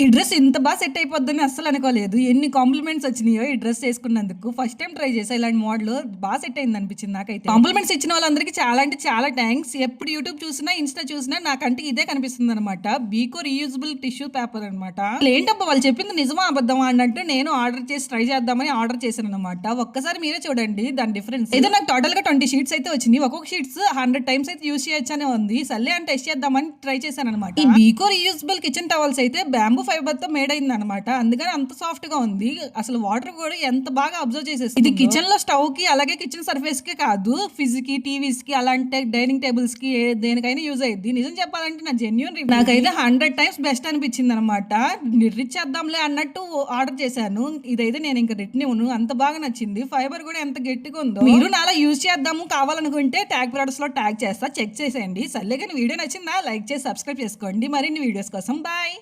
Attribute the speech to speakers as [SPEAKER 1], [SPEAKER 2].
[SPEAKER 1] ఈ డ్రెస్ ఇంత బాగా సెట్ అయిపోద్దని అస్సలు అనుకోలేదు. ఎన్ని కాంప్లిమెంట్స్ వచ్చినాయో ఈ డ్రెస్ వేసుకున్నందుకు. ఫస్ట్ టైం ట్రై చేసా ఇలాంటి మోడల్ బాగా సెట్ అయింది అనిపించింది నాకైతే. కాంప్లిమెంట్స్ ఇచ్చిన వాళ్ళందరికీ చాలా అంటే చాలా థ్యాంక్స్ ఎప్పుడు యూట్యూబ్ చూసినా ఇన్స్టా చూసినా నాకంటే ఇదే కనిపిస్తుంది అనమాట బీకో రీయూజబుల్ టిష్యూ పేపర్ అనమాట ఏంటబ్బా వాళ్ళు చెప్పింది నిజమా అబద్ధమా అన్నట్టు నేను ఆర్డర్ చేసి ట్రై చేద్దామని ఆర్డర్ చేశాను అనమాట ఒక్కసారి మీరే చూడండి దాని డిఫరెన్స్ అయితే నాకు టోటల్గా ట్వంటీ షీట్స్ అయితే వచ్చింది ఒక్కొక్క షీట్స్ హండ్రెడ్ టైమ్స్ అయితే యూస్ చేయొచ్చనే ఉంది. సర్లే అని టెస్ట్ చేద్దామని ట్రై చేశాను అనమాట ఈ బీకో రీయూజబుల్ కిచెన్ టవల్స్ అయితే బ్యాంబూ ఫైబర్తో మేడ్ అయింది అనమాట అందుకని అంత సాఫ్ట్గా ఉంది. అసలు వాటర్ కూడా ఎంత బాగా అబ్జర్వ్ చేసేసి ఇది కిచెన్లో స్టవ్కి అలాగే కిచెన్ సర్ఫేస్కి కాదు. ఫ్రిజ్కి టీవీస్కి అలాంటి డైనింగ్ టేబుల్స్కి దేనికైనా యూజ్ అయ్యింది నిజం చెప్పాలంటే నా జెన్యున్ నాకైతే హండ్రెడ్ టైమ్స్ బెస్ట్ అనిపించింది అనమాట రిచ్ చేద్దాంలే అన్నట్టు ఆర్డర్ చేశాను. ఇదైతే నేను ఇంకా రిటర్న్ ఇవ్వను అంత బాగా నచ్చింది. ఫైబర్ కూడా ఎంత గట్టిగా ఉందో. మీరు నాలా యూజ్ చేద్దాము కావాలనుకుంటే ట్యాగ్ ప్రొడక్ట్స్లో ట్యాగ్ చేస్తా. చెక్ చేసేయండి. సర్లే కానీ వీడియో నచ్చిందా? లైక్ చేసి సబ్స్క్రైబ్ చేసుకోండి. మరిన్ని వీడియోస్ కోసం. బాయ్.